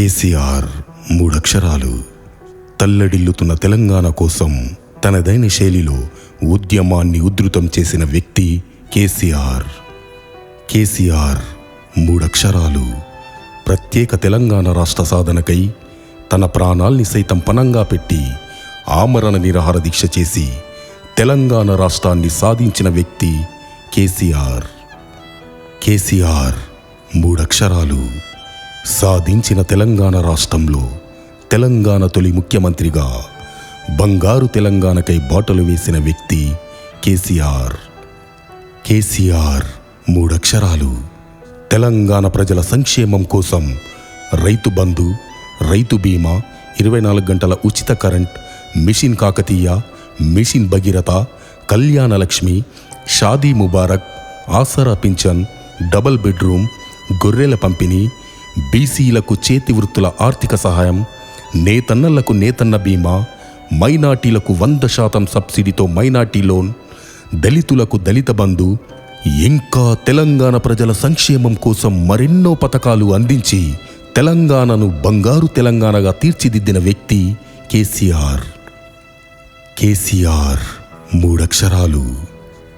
కేసీఆర్ మూడక్షరాలు తల్లడిల్లుతున్న తెలంగాణ కోసం తనదైన శైలిలో ఉద్యమాన్ని ఉధృతం చేసిన వ్యక్తి కేసీఆర్. కేసీఆర్ మూడక్షరాలు ప్రత్యేక తెలంగాణ రాష్ట్ర సాధనకై తన ప్రాణాల్ని సైతం పనంగా పెట్టి ఆమరణ నిరాహార దీక్ష చేసి తెలంగాణ రాష్ట్రాన్ని సాధించిన వ్యక్తి కేసీఆర్. కేసీఆర్ మూడక్షరాలు సాధించిన తెలంగాణ రాష్ట్రంలో తెలంగాణ తొలి ముఖ్యమంత్రిగా బంగారు తెలంగాణకై బాటలు వేసిన వ్యక్తి కేసీఆర్. కేసీఆర్ మూడక్షరాలు. తెలంగాణ ప్రజల సంక్షేమం కోసం రైతు బంధు రైతు బీమా ఇరవై నాలుగు గంటల ఉచిత current mission Kakatiya mission Bhagiratha Kalyana Lakshmi Shaadi Mubarak Aasara pension double bedroom గొర్రెల పంపిణీ బీసీలకు చేతి వృత్తుల ఆర్థిక సహాయం నేతన్నలకు నేతన్న బీమా మైనార్టీలకు వంద శాతం సబ్సిడీతో మైనార్టీ లోన్ దళితులకు దళిత బంధు ఇంకా తెలంగాణ ప్రజల సంక్షేమం కోసం మరెన్నో పథకాలు అందించి తెలంగాణను బంగారు తెలంగాణగా తీర్చిదిద్దిన వ్యక్తి కేసీఆర్. కేసీఆర్ మూడక్షరాలు.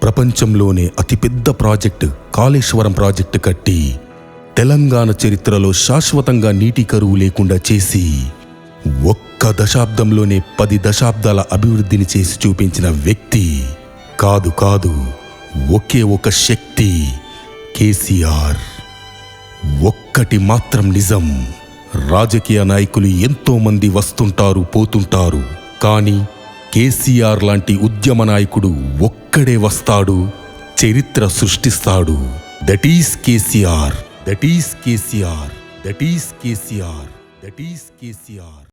ప్రపంచంలోనే అతిపెద్ద ప్రాజెక్టు కాళేశ్వరం ప్రాజెక్టు కట్టి తెలంగాణ చరిత్రలో శాశ్వతంగా నీటి కరువు లేకుండా చేసి ఒక్క దశాబ్దంలోనే పది దశాబ్దాల అభివృద్ధిని చేసి చూపించిన వ్యక్తి కాదు కాదు ఒకే ఒక శక్తి కేసీఆర్. ఒక్కటి మాత్రం నిజం రాజకీయ నాయకులు ఎంతోమంది వస్తుంటారు పోతుంటారు కానీ కేసీఆర్ లాంటి ఉద్యమ నాయకుడు ఒక్కడే వస్తాడు చరిత్ర సృష్టిస్తాడు. That is KCR. That is KCR. That is KCR. That is KCR.